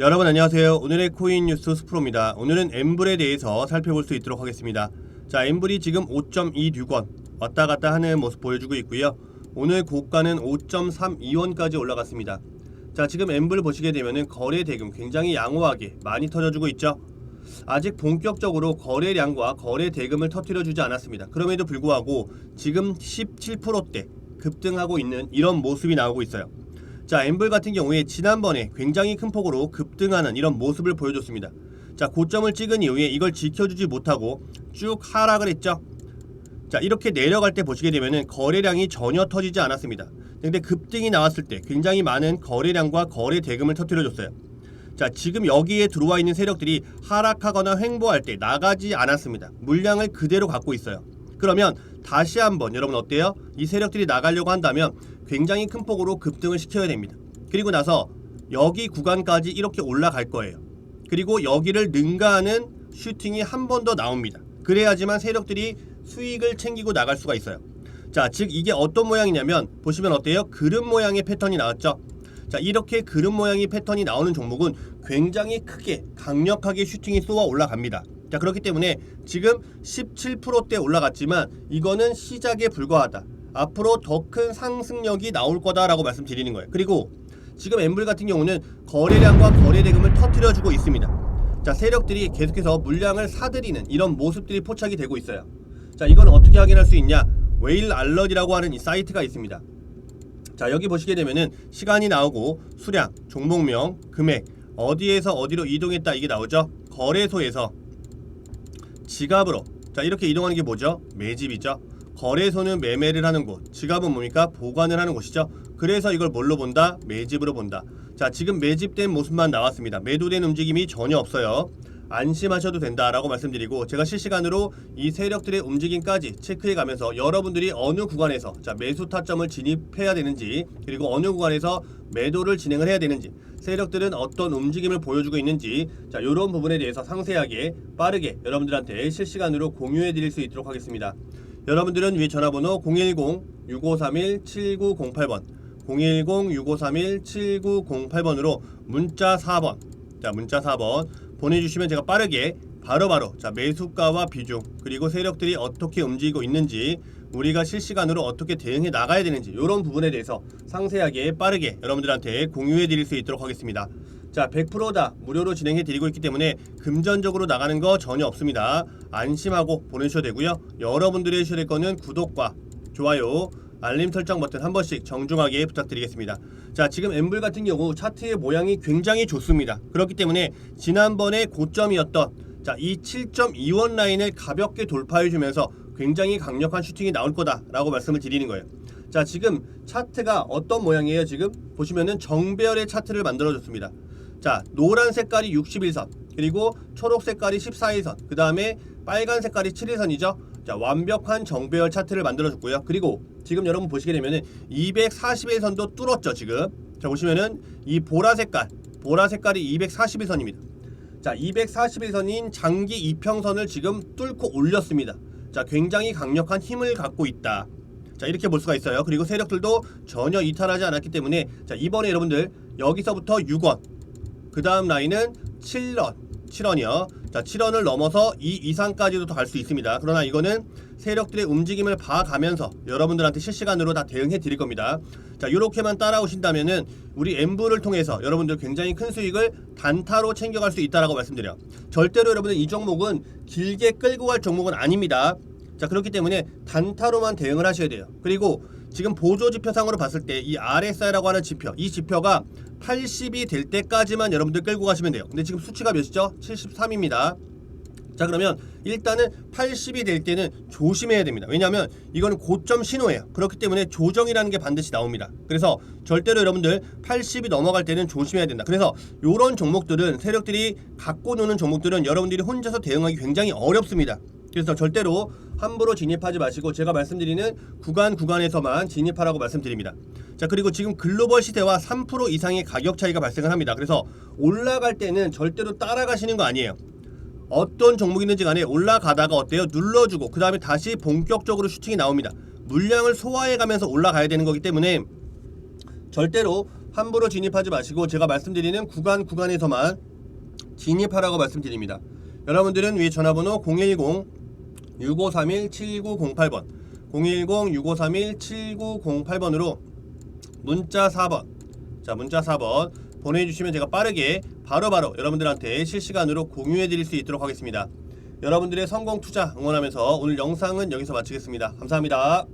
여러분 안녕하세요. 오늘의 코인 뉴스 스프로입니다. 오늘은 엠블에 대해서 살펴볼 수 있도록 하겠습니다. 자, 엠블이 지금 5.26원 왔다 갔다 하는 모습 보여주고 있고요. 오늘 고가는 5.32원까지 올라갔습니다. 자, 지금 엠블 보시게 되면은 거래 대금 굉장히 양호하게 많이 터져주고 있죠. 아직 본격적으로 거래량과 거래 대금을 터뜨려 주지 않았습니다. 그럼에도 불구하고 지금 17%대 급등하고 있는 이런 모습이 나오고 있어요. 자, 엠블 같은 경우에 지난번에 굉장히 큰 폭으로 급등하는 이런 모습을 보여줬습니다. 자, 고점을 찍은 이후에 이걸 지켜주지 못하고 쭉 하락을 했죠. 자, 이렇게 내려갈 때 보시게 되면은 거래량이 전혀 터지지 않았습니다. 근데 급등이 나왔을 때 굉장히 많은 거래량과 거래 대금을 터뜨려 줬어요. 자, 지금 여기에 들어와 있는 세력들이 하락하거나 횡보할 때 나가지 않았습니다. 물량을 그대로 갖고 있어요. 그러면 다시 한번 여러분 어때요? 이 세력들이 나가려고 한다면 굉장히 큰 폭으로 급등을 시켜야 됩니다. 그리고 나서 여기 구간까지 이렇게 올라갈 거예요. 그리고 여기를 능가하는 슈팅이 한 번 더 나옵니다. 그래야지만 세력들이 수익을 챙기고 나갈 수가 있어요. 자, 즉 이게 어떤 모양이냐면 보시면 어때요? 그름 모양의 패턴이 나왔죠. 자, 이렇게 그름 모양의 패턴이 나오는 종목은 굉장히 크게 강력하게 슈팅이 쏘아 올라갑니다. 자, 그렇기 때문에 지금 17%대 올라갔지만 이거는 시작에 불과하다. 앞으로 더 큰 상승력이 나올 거다라고 말씀드리는 거예요. 그리고 지금 엠블 같은 경우는 거래량과 거래 대금을 터뜨려 주고 있습니다. 자, 세력들이 계속해서 물량을 사들이는 이런 모습들이 포착이 되고 있어요. 자, 이건 어떻게 확인할 수 있냐? 웨일 알럿이라고 하는 이 사이트가 있습니다. 자 여기 보시게 되면은 시간이 나오고 수량, 종목명, 금액 어디에서 어디로 이동했다 이게 나오죠. 거래소에서 지갑으로 자 이렇게 이동하는 게 뭐죠? 매집이죠. 거래소는 매매를 하는 곳, 지갑은 뭡니까? 보관을 하는 곳이죠. 그래서 이걸 뭘로 본다? 매집으로 본다. 자 지금 매집된 모습만 나왔습니다. 매도된 움직임이 전혀 없어요. 안심하셔도 된다라고 말씀드리고 제가 실시간으로 이 세력들의 움직임까지 체크해 가면서 여러분들이 어느 구간에서 자 매수 타점을 진입해야 되는지 그리고 어느 구간에서 매도를 진행을 해야 되는지 세력들은 어떤 움직임을 보여주고 있는지 자 이런 부분에 대해서 상세하게 빠르게 여러분들한테 실시간으로 공유해 드릴 수 있도록 하겠습니다. 여러분들은 위 전화번호 010-6531-7908번 010-6531-7908번으로 문자 4번 자 문자 4번 보내주시면 제가 빠르게 바로 바로 자 매수가와 비중 그리고 세력들이 어떻게 움직이고 있는지 우리가 실시간으로 어떻게 대응해 나가야 되는지 이런 부분에 대해서 상세하게 빠르게 여러분들한테 공유해 드릴 수 있도록 하겠습니다. 자 100%다 무료로 진행해 드리고 있기 때문에 금전적으로 나가는 거 전혀 없습니다. 안심하고 보내주셔도 되고요. 여러분들이 해주셔야 될 거는 구독과 좋아요 알림 설정 버튼 한 번씩 정중하게 부탁드리겠습니다. 자, 지금 엠블 같은 경우 차트의 모양이 굉장히 좋습니다. 그렇기 때문에 지난번에 고점이었던 자, 이 7.2원 라인을 가볍게 돌파해 주면서 굉장히 강력한 슈팅이 나올 거다라고 말씀을 드리는 거예요. 자, 지금 차트가 어떤 모양이에요? 지금 보시면은 정배열의 차트를 만들어 줬습니다. 자, 노란 색깔이 61선, 그리고 초록 색깔이 14일선, 그 다음에 빨간 색깔이 7일선이죠. 자, 완벽한 정배열 차트를 만들어 줬고요. 그리고 지금 여러분 보시게 되면은 241선도 뚫었죠, 지금. 자, 보시면은 이 보라 색깔, 보라 색깔이 241선입니다. 자, 241선인 장기 이평선을 지금 뚫고 올렸습니다. 자, 굉장히 강력한 힘을 갖고 있다. 자, 이렇게 볼 수가 있어요. 그리고 세력들도 전혀 이탈하지 않았기 때문에 자, 이번에 여러분들 여기서부터 6원, 그 다음 라인은 7원, 7원이요. 자, 7원을 넘어서 이 이상까지도 더갈수 있습니다. 그러나 이거는 세력들의 움직임을 봐가면서 여러분들한테 실시간으로 다 대응해 드릴 겁니다. 자, 이렇게만 따라오신다면은 우리 엠브를 통해서 여러분들 굉장히 큰 수익을 단타로 챙겨갈 수 있다라고 말씀드려요. 절대로 여러분들 이 종목은 길게 끌고 갈 종목은 아닙니다. 자, 그렇기 때문에 단타로만 대응을 하셔야 돼요. 그리고 지금 보조 지표상으로 봤을 때 이 RSI라고 하는 지표, 이 지표가 80이 될 때까지만 여러분들 끌고 가시면 돼요. 근데 지금 수치가 몇이죠? 73입니다. 자 그러면 일단은 80이 될 때는 조심해야 됩니다. 왜냐하면 이거는 고점 신호예요. 그렇기 때문에 조정이라는 게 반드시 나옵니다. 그래서 절대로 여러분들 80이 넘어갈 때는 조심해야 된다. 그래서 이런 종목들은 세력들이 갖고 노는 종목들은 여러분들이 혼자서 대응하기 굉장히 어렵습니다. 그래서 절대로 함부로 진입하지 마시고 제가 말씀드리는 구간 구간에서만 진입하라고 말씀드립니다. 자 그리고 지금 글로벌 시대와 3% 이상의 가격 차이가 발생을 합니다. 그래서 올라갈 때는 절대로 따라가시는 거 아니에요. 어떤 종목이든지 간에 올라가다가 어때요? 눌러주고 그 다음에 다시 본격적으로 슈팅이 나옵니다. 물량을 소화해가면서 올라가야 되는 거기 때문에 절대로 함부로 진입하지 마시고 제가 말씀드리는 구간 구간에서만 진입하라고 말씀드립니다. 여러분들은 위 전화번호 010 6531-7908번 010-6531-7908번으로 문자 4번 자 문자 4번 보내주시면 제가 빠르게 바로 바로 여러분들한테 실시간으로 공유해 드릴 수 있도록 하겠습니다. 여러분들의 성공 투자 응원하면서 오늘 영상은 여기서 마치겠습니다. 감사합니다.